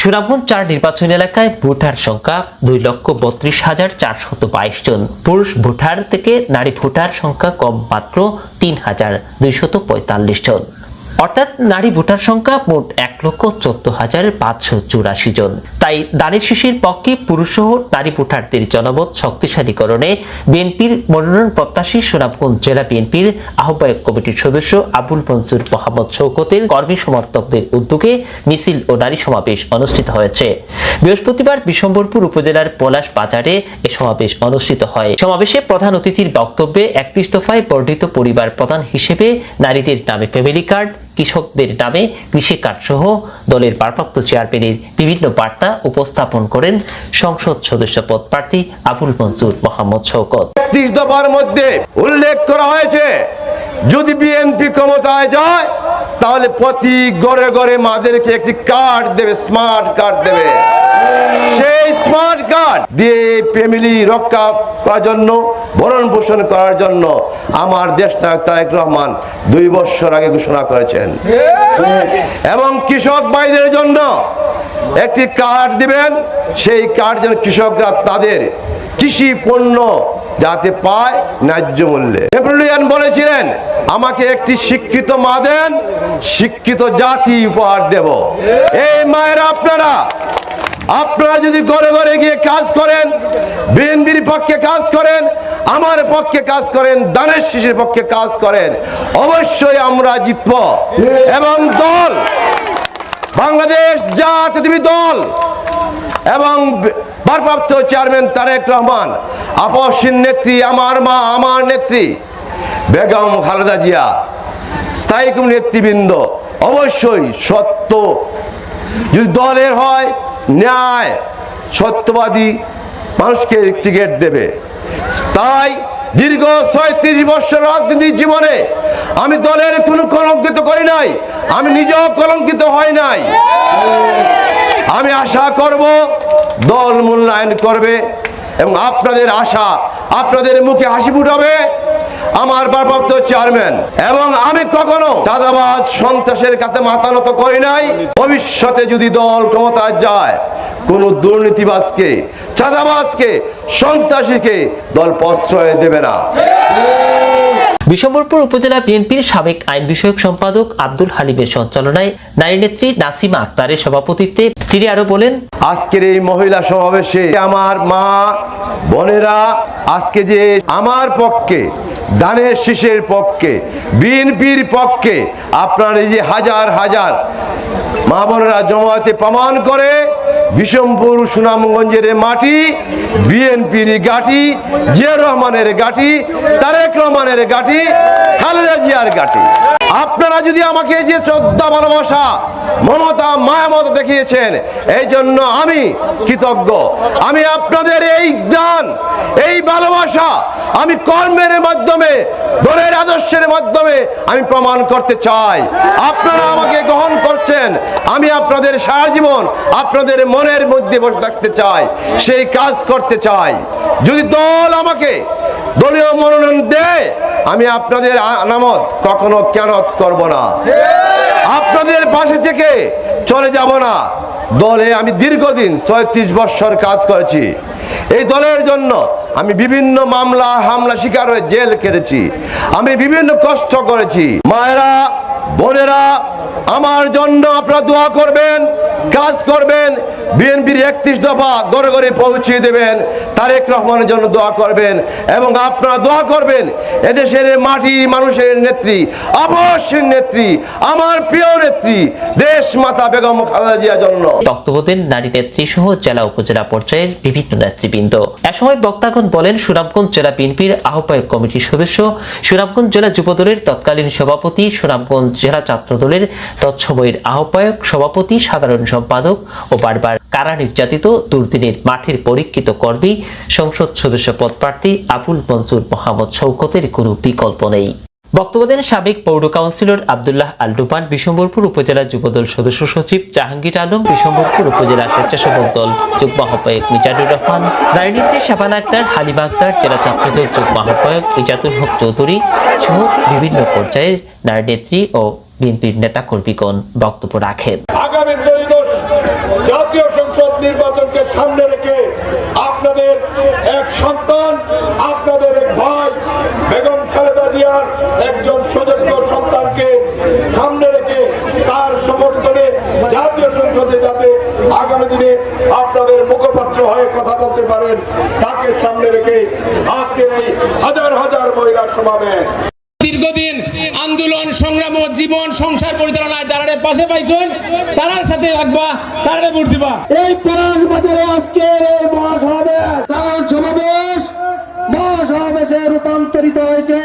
সুনামগঞ্জ চার নির্বাচনী এলাকায় ভোটার সংখ্যা দুই লক্ষ বত্রিশ হাজার চারশত বাইশ জন। পুরুষ ভোটার থেকে নারী ভোটার সংখ্যা কম মাত্র তিন হাজার দুইশত পঁয়তাল্লিশ জন। অর্থাৎ নারী ভোটার সংখ্যা মোট এক লক্ষ চোদ্দ হাজার পাঁচশো চুরাশি জন। তাই দানের শিশির, পক্ষে পুরুষসহ নারী ভোটারদের জনমত শক্তিশালীকরণে বিএনপির মনোনয়ন প্রত্যাশী সুনামগঞ্জ জেলা বিএনপির আহ্বায়ক কমিটির সদস্য আবুল মনসুর মোহাম্মদ শৌকতের কর্মী সমর্থকদের উদ্যোগে মিছিল ও নারী সমাবেশ অনুষ্ঠিত হয়েছে। বৃহস্পতিবার বিশম্বরপুর উপজেলার পলাশ বাজারে এ সমাবেশ অনুষ্ঠিত হয়। সমাবেশে প্রধান অতিথির বক্তব্যে একত্রিশ দফায় বর্ধিত পরিবার প্রধান হিসেবে নারীদের নামে ফ্যামিলি কার্ড কৃষকদের নামে কৃষি কার্ড সহ দলের ভারপ্রাপ্ত চেয়ারম্যানের বিভিন্ন বার্তা উপস্থাপন করেন সংসদ সদস্য পদ প্রার্থী আবুল মনসুর মোহাম্মদ শওকত। একত্রিশ দফার মধ্যে উল্লেখ করা হয়েছে, যদি বিএনপি ক্ষমতায় যায়, তাহলে প্রতি গড়ে গড়ে মাদেরকে একটি কার্ড দেবে স্মার্ট কার্ড দেবে। সেই স্মার্ট কার্ড দিয়ে ফ্যামিলি রক্ষা করার জন্য, ভরণ পোষণ করার জন্য আমার দেশ নায়ক তারেক রহমান দুই বছর আগে ঘোষণা করেছেন। এবং কৃষক ভাইদের জন্য একটি কার্ড দিবেন, সেই কার্ড যেন কৃষকরা তাদের কৃষি পণ্য যাতে পায় ন্যায্য মূল্যে। নেপোলিয়ান বলেছিলেন, আমাকে একটি শিক্ষিত মা দেন, শিক্ষিত জাতি উপহার দেব। এই মায়ের আপনারা আপনারা যদি ঘরে ঘরে গিয়ে কাজ করেন বিএনপির পক্ষে কাজ করেন, আমার পক্ষে কাজ করেন দানের শিশুর পক্ষে কাজ করেন, অবশ্যই আমরা জিতব। এবং দল, বাংলাদেশ জাতীয় দল, এবং ভারপ্রাপ্ত চেয়ারম্যান তারেক রহমান আপসীর নেত্রী, আমার মা, আমার নেত্রী, বেগম খালেদা জিয়া, স্থায়ী নেতৃবৃন্দ, অবশ্যই সত্য। যদি দলের হয় ন্যায়, সত্যবাদী মানুষকে টিকিট দেবে। তাই দীর্ঘ ছয়ত্রিশ বছর রাজনীতির জীবনে আমি দলের কোনো কলঙ্কিত করি নাই, আমি নিজেও কলঙ্কিত হই নাই। আমি আশা করব দল মূল্যায়ন করবে এবং আপনাদের আশা, আপনাদের মুখে হাসি ফুটাবে। আমার ভারপ্রাপ্ত চেয়ারম্যান এবং আমি কখনো চাঁদাবাজ সন্ত্রাসের কাছে মাথা নত করি নাই। ভবিষ্যতে যদি দল ক্ষমতায় যায় কোনো দুর্নীতিবাজকে চাঁদাবাজকে সন্ত্রাসীকে দল প্রশ্রয় দেবে না। বিশম্বরপুর উপজেলা বিএনপির সাবেক আইন বিষয়ক সম্পাদক আব্দুল হালিমের সঞ্চালনায় নারী নেত্রী নাসিমা আক্তারের সভাপতিত্বে তিনি আরও বলেন আজকের এই মহিলা সমাবেশে আমার মা বোনেরা আজকে যে আমার পক্ষে দানের শীষের পক্ষে, বিএনপির পক্ষে আপনার এই যে হাজার হাজার মা জমাতে প্রমাণ করে বিষমপুর সুনামগঞ্জের মাটি, বিএনপির গাটি জিয়া রহমানের গাটি তারেক রহমানের গাঠি খালেদা জিয়ার গাটি আপনারা যদি আমাকে যে শ্রদ্ধা, ভালোবাসা, মমতা, মায়ামত দেখিয়েছেন, এই জন্য আমি কৃতজ্ঞ। আমি আপনাদের এই দান, এই ভালোবাসা আমি কর্মের মাধ্যমে, দলের আদর্শের মাধ্যমে আমি প্রমাণ করতে চাই। আপনারা আমাকে গ্রহণ করছেন, আমি আপনাদের সারা জীবন আপনাদের মনের মধ্যে বসে থাকতে চাই, সেই কাজ করতে চাই। যদি দল আমাকে দলীয় মনোনয়ন দেয় আমি আপনাদের আনামত কখনো কেনত করব না। আপনাদের পাশে থেকে চলে যাব না। দলে আমি দীর্ঘদিন ছয়ত্রিশ বৎসর কাজ করেছি। এই দলের জন্য আমি বিভিন্ন মামলা, হামলা শিকার হয়ে জেল কেটেছি। আমি বিভিন্ন কষ্ট করেছি। মায়েরা, বোনেরা, আমার জন্য আপনারা দোয়া করবেন, কাজ করবেন। বিএনপির একত্রিশ দফা গড়ে গড়ে পৌঁছিয়ে দেবেন। তারেক রহমানের জন্য দোয়া করবেন এবং আপনারা দোয়া করবেন, এদেশের মাটির মানুষের নেত্রী অবশ্যই নেত্রী, আমার প্রিয় নেত্রী, দেশ মাতা বেগম খালেদা জিয়ার জন্য। বক্তব্য দেন নারী নেত্রী সহ জেলা উপজেলা পর্যায়ের বিভিন্ন নেতৃবৃন্দ। এ সময় বক্তাগণ বলেন সুনামগঞ্জ জেলা বিএনপির আহ্বায়ক কমিটির সদস্য। সুনামগঞ্জ জেলা যুবদলের তৎকালীন সভাপতি, সুনামগঞ্জ জেলা ছাত্রদলের তৎসময়ের আহ্বায়ক, সভাপতি, সাধারণ সম্পাদক ও বারবার কারা নির্যাতিত, দুর্দিনের মাঠের পরীক্ষিত কর্মী, সংসদ সদস্য পদপ্রার্থী আবুল মনসুর মোহাম্মদ শৌকতের কোনো বিকল্প নেই। বক্তব্য দেন সাবেক পৌর কাউন্সিলর আবদুল্লাহ আলডুমান বিশম্বরপুর উপজেলা যুবদল সদস্য সচিব জাহাঙ্গীর আলম বিশম্বরপুর উপজেলা স্বেচ্ছাসেবক দল যুগ্ম আহ্বায়ক মিজানুর রহমান রাজনীতি শাবানা আক্তার, হালিমা আক্তার, জেলা ছাত্রদল যুগ্ম আহ্বায়ক ইজাতুল হক চৌধুরী সহ বিভিন্ন পর্যায়ের নারী নেত্রী ও বিএনপির নেতাকর্মীগণ বক্তব্য রাখেন। আগামী জাতীয় নির্বাচনকে সামনে রেখে আপনাদের এক সন্তান, আপনাদের এক ভাই বেগম খালেদা জিয়ার একজন সুযোগ্য সন্তানকে সামনে রেখে তার সমর্থনে জাতীয় সংসদে যাতে আগামী দিনে আপনাদের মুখপাত্র হয়ে কথা বলতে পারেন তাকে সামনে রেখে আজকের এই হাজার হাজার মহিলার সমাবেশ। দীর্ঘদিন আন্দোলন সংগ্রাম ও জীবন সংসার পরিচালনায় যারা পাশে পাইছেন তারার সাথে রাখবা তারা ভোট দিবা। এই পলাশ বাজারে আজকের এই মহাসমাবেশ। তার সমাবেশ মহাসমাবেশে রূপান্তরিত হয়েছে।